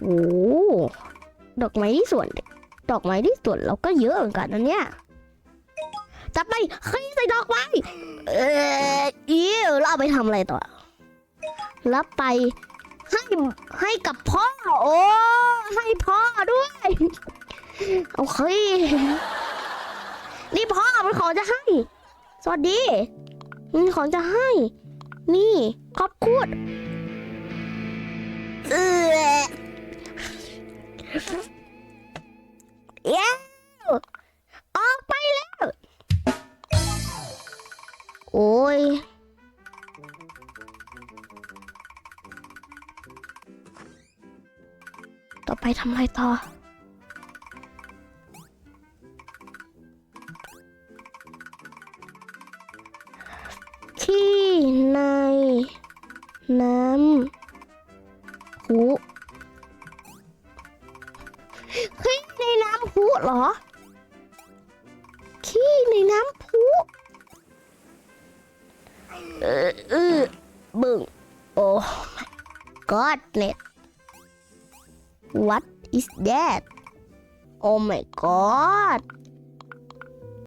โอ้ดอกไม้ที่สวน ดอกไม้ที่สวนเราก็เยอะเหมือนกันนะเนี่ยจับไปเฮ้ใส่ดอกไม้เอออิ้วแล้วเอาไปทำอะไรต่อ แล้วไปให้ให้กับพ่อ โอ้ให้พ่อด้วย โอเค นี่พ่อมันของจะให้ สวัสดีมันของจะให้ นี่ขอบคุณ เย้ออกไปแล้ว โอ้ยต่อไปทำอะไรต่อที่ในน้ำพุ เฮ้ยในน้ำพุเหรอ ขี้ในน้ำพุเออเออบึ้งโอ้ my god net what is that oh my god